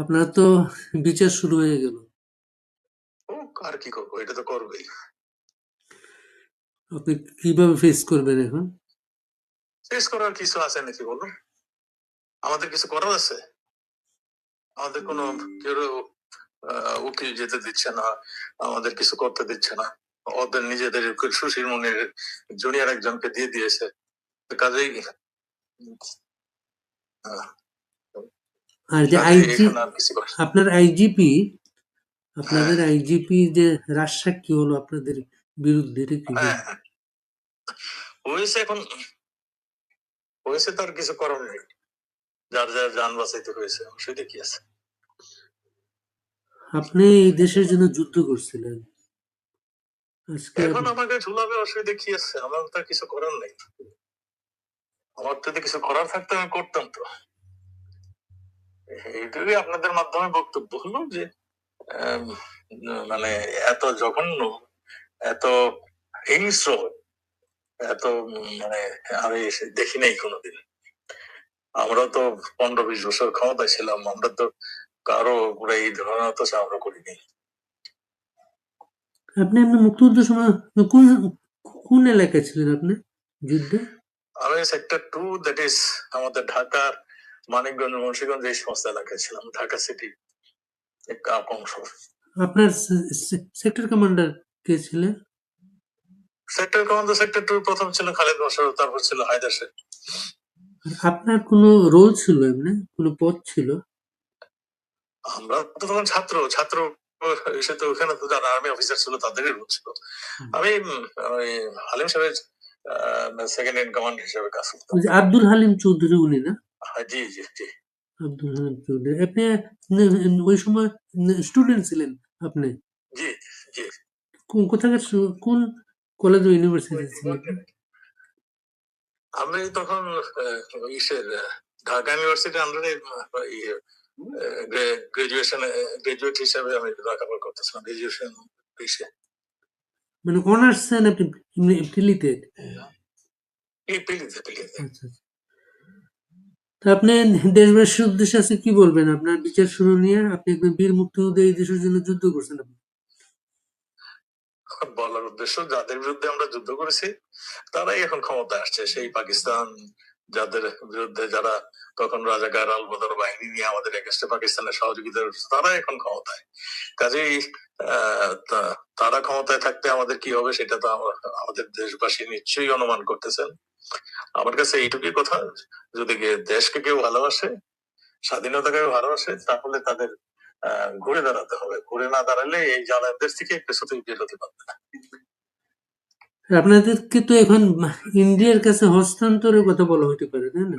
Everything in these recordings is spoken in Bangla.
আপনার তো বিচার শুরু হয়ে গেল। ও আর কি করব? এটা তো করবেই। আপনি কীভাবে ফেস করবেন এখন? শেষ করার কিছু আছে নাকি বলুন? আমাদের কিছু করার আছে? আমাদের কোনো কেউ উকিল যেতে দিচ্ছে না আমাদের কিছু করতে দিচ্ছে না। ওদের নিজেদের সুশীল মনের জুনিয়র একজনকে দিয়ে দিয়েছে। কাজেই আর যে আইজি আপনার আইজিপি আপনাদের আইজিপি যে রাজসাক্ষী হলো আপনাদের বিরুদ্ধে কি হ্যাঁ হ্যাঁ। হয়েছে এখন হয়েছে তার কিছু করার নেই। যার যার যান বাঁচাইতে হয়েছে অসুবিধা কি আছে? আপনি এই দেশের জন্য যুদ্ধ করছিলেন। এখন আমাকে ঝুলাবে অসুবিধা কি আছে? আমার তো কিছু করার নেই। আমার যদি কিছু করার থাকতো আমি করতাম তো। এইটুকুই আপনাদের মাধ্যমে বক্তব্য হলো যে মানে এত জঘন্য এত হিংস্র এত মানে আমি দেখি নাই কোনোদিন। আমরা তো পনেরো বিশ বছর ক্ষমতায় ছিলাম আমরা তো কারও এই ধরনের তো আমরা করিনি। আপনি আপনার মুক্তিযুদ্ধের সময় কোন কোন এলাকায় ছিলেন আপনি? যুদ্ধে? আমি সেক্টর টু দ্যাট ইজ আমাদের ঢাকার মানিকগঞ্জ মুন্সিগঞ্জ এই সমস্ত এলাকায় ছিলাম ঢাকা সিটি অংশ। আপনার সেক্টর কমান্ডার কে ছিলেন? সেক্টর কমান্ডার সেক্টর টু প্রথম ছিল খালেদ বসর তারপর ছিল হায়দার শেখ আপনার কোনো রোল ছিল এমনি? কোনো পদ ছিল? আমরা তো তখন ছাত্র ছাত্র এসে তো ওখানে তো যারা আর্মি অফিসার ছিল তাদেরই রোল ছিল। আমি হালিম সাহেবের সেকেন্ড ইন কমান্ড হিসেবে কাজ করতাম। আব্দুল হালিম চৌধুরী উনি না? জি জি জি। আব্দুল হালিম চৌধুরী। আপনি ওই সময় স্টুডেন্ট ছিলেন আপনি? জি জি। কোথাকার কোন কলেজ ও ইউনিভার্সিটি ছিলেন আমি তখন ইসের ঢাকা ইউনিভার্সিটির আন্ডারে গ্রাজুয়েশন গ্রাজুয়েট হিসেবে আমি লেখাপড়া করতেছিলাম গ্রাজুয়েশন মানে অনার্স আপনি এই পিলিতে পিলিতে। আচ্ছা আচ্ছা। আপনি দেশবাসীর উদ্দেশ্যে আছে কি বলবেন? আপনার বিচার শুরু নিয়ে আপনি বীর এই দেশের জন্য যুদ্ধ করছেন আপনি। বলার উদ্দেশ্য, যাদের বিরুদ্ধে আমরা যুদ্ধ করেছি, তারাই এখন ক্ষমতায় আসছে। সেই পাকিস্তান, যাদের বিরুদ্ধে যারা তখন রাজাকার আলবদর বাহিনী নিয়ে আমাদের এগেস্টে পাকিস্তানের সহযোগিতা তারা এখন ক্ষমতায়। কাজেই তারা ক্ষমতায় থাকতে আমাদের কি হবে সেটা তো আমাদের দেশবাসী নিশ্চয়ই অনুমান করতেছেন। আমার কাছে এইটুকুই কথা যদি দেশকে কেউ ভালোবাসে স্বাধীনতাকে ভালোবাসে তাহলে তাদের ঘুরে দাঁড়াতে হবে। ঘুরে না দাঁড়ালে এই জালেমদের থেকে কিছুতেই বেরোতে পারবে না। আপনাদেরকে তো এখন ইন্ডিয়ার কাছে হস্তান্তরের কথা বলা হতে পারে তাই না?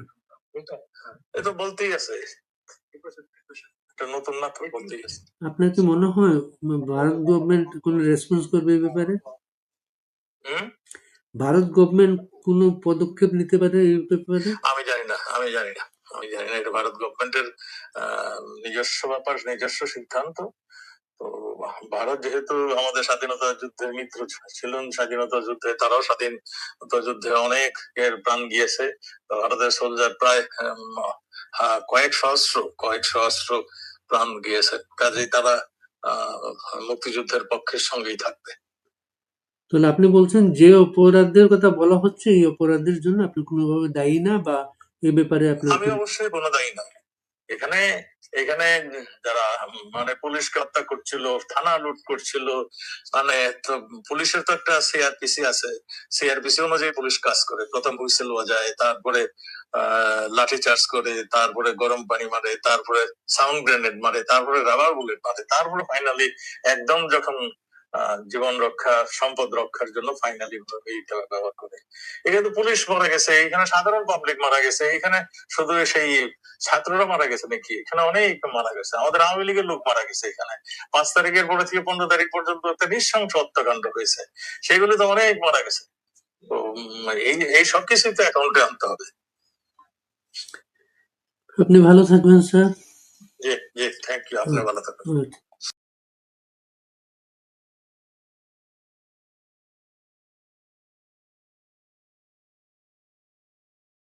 এ তো বলতেই আছে। এটা নতুন না তো বলতেই আপনার কি মনে হয় ভারত গভর্নমেন্ট কোনো রেসপন্স করবে এই ব্যাপারে? ভারত গভর্নমেন্ট কোনো পদক্ষেপ নিতে পারে এই ব্যাপারে? আমি জানি না আমি জানি না আমি জানি না এটা ভারত গভর্নমেন্টের নিজস্ব ব্যাপার নিজস্ব সিদ্ধান্ত। তো ভারত যেহেতু আমাদের স্বাধীনতা যুদ্ধের মিত্র ছিলেন স্বাধীনতা যুদ্ধে তারাও স্বাধীনতা যুদ্ধে অনেক এর প্রাণ গিয়েছে। ভারতের সোলজার প্রায় উম, কয়েক সহস্র কয়েক সহস্র প্রাণ গিয়েছে। কাজেই তারা আহ, মুক্তিযুদ্ধের পক্ষের সঙ্গেই থাকবে। তাহলে আপনি বলছেন যে অপরাধের কথা বলা হচ্ছে এই অপরাধের জন্য আপনি কোনোভাবে দায়ী না বা এ ব্যাপারে আপনি আমি অবশ্যই কোনো দায়ী না এখানে এখানে যারা মানে পুলিশকে হত্যা করছিল, থানা লুট করছিল মানে পুলিশের তো একটা সিআরপিসি আছে। সিআরপিসি অনুযায়ী পুলিশ কাজ করে। প্রথম হুইসেল বাজায়, তারপরে লাঠি চার্জ করে, তারপরে গরম পানি মারে, তারপরে সাউন্ড গ্রেনেড মারে, তারপরে রাবার বুলেট মারে, তারপরে ফাইনালি একদম যখন জীবন রক্ষা সম্পদ রক্ষার জন্য ফাইনালি এইটা ব্যবহার করে। এখানে তো পুলিশ মারা গেছে এখানে সাধারণ পাবলিক মারা গেছে এখানে শুধু সেই ছাত্ররা মারা গেছে নাকি? এখানে অনেক মারা গেছে আমাদের আওয়ামী লীগের লোক মারা গেছে এখানে। পাঁচ তারিখের পরে থেকে পনেরো তারিখ পর্যন্ত একটা নৃশংস হত্যাকাণ্ড হয়েছে সেগুলো তো অনেক মারা গেছে। এই এই সব কিছুই তো অ্যাকাউন্টে আনতে হবে। আপনি ভালো থাকবেন sir ji ji thank you আপনি ভালো থাকবেন।